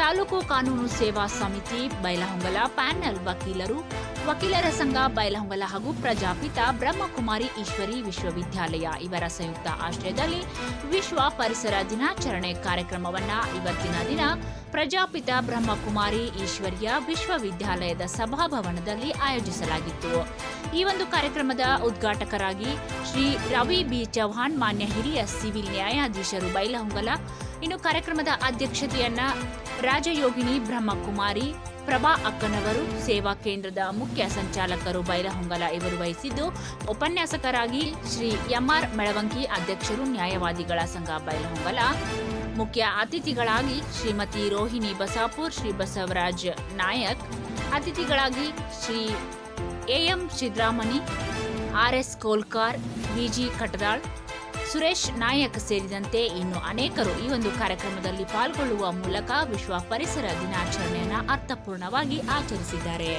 ತಾಲೂಕು ಕಾನೂನು ಸೇವಾ ಸಮಿತಿ, ಬೈಲಹೊಂಗಲ ಪ್ಯಾನೆಲ್ ವಕೀಲರು, ವಕೀಲರ ಸಂಘ ಬೈಲಹೊಂಗಲ ಹಾಗೂ ಪ್ರಜಾಪಿತ ಬ್ರಹ್ಮಕುಮಾರಿ ಈಶ್ವರಿ ವಿಶ್ವವಿದ್ಯಾಲಯ. ಇವರ ಸಂಯುಕ್ತ ಆಶ್ರಯದಲ್ಲಿ ವಿಶ್ವ ಪರಿಸರ ದಿನಾಚರಣೆ ಕಾರ್ಯಕ್ರಮವನ್ನ ಇವತ್ತಿನ ದಿನ ಪ್ರಜಾಪಿತ ಬ್ರಹ್ಮಕುಮಾರಿ ಈಶ್ವರಿಯ ವಿಶ್ವವಿದ್ಯಾಲಯದ ಸಭಾಭವನದಲ್ಲಿ ಆಯೋಜಿಸಲಾಗಿತ್ತು. ಈ ಒಂದು ಕಾರ್ಯಕ್ರಮದ ಉದ್ಘಾಟಕರಾಗಿ ಶ್ರೀ ರವಿ ಬಿ ಚೌಹಾಣ್ ಮಾನ್ಯ ಹಿರಿಯ ಸಿವಿಲ್ ನ್ಯಾಯಾಧೀಶರು ಬೈಲಹೊಂಗಲ. ಇನ್ನು ಕಾರ್ಯಕ್ರಮದ ಅಧ್ಯಕ್ಷತೆಯನ್ನ ರಾಜಯೋಗಿನಿ ಬ್ರಹ್ಮಕುಮಾರಿ, ಪ್ರಭಾ ಅಕ್ಕನವರು, ಸೇವಾ ಕೇಂದ್ರದ ಮುಖ್ಯ ಸಂಚಾಲಕರು ಬೈಲಹೊಂಗಲ ಇವರು ವಹಿಸಿದ್ದು ಉಪನ್ಯಾಸಕರಾಗಿ ಶ್ರೀ ಎಂಆರ್ ಮೆಳವಂಕಿ ಅಧ್ಯಕ್ಷರು ನ್ಯಾಯವಾದಿಗಳ ಸಂಘ ಬೈಲಹೊಂಗಲ, ಮುಖ್ಯ ಅತಿಥಿಗಳಾಗಿ ಶ್ರೀಮತಿ ರೋಹಿಣಿ ಬಸಾಪುರ್, ಶ್ರೀ ಬಸವರಾಜ್ ನಾಯಕ್, ಅತಿಥಿಗಳಾಗಿ Shri AM Siddaramani RS Kolkar VG Katadal Suresh Nayak ಸೇರಿದಂತೆ ಇನ್ನು ಅನೇಕರು ಈ ಒಂದು ಕಾರ್ಯಕ್ರಮದಲ್ಲಿ ಪಾಲ್ಗೊಳ್ಳುವ ಮೂಲಕ ವಿಶ್ವ ಪರಿಸರ ದಿನಾಚರಣೆಯನ್ನು ಅರ್ಥಪೂರ್ಣವಾಗಿ ಆಚರಿಸಿದ್ದಾರೆ.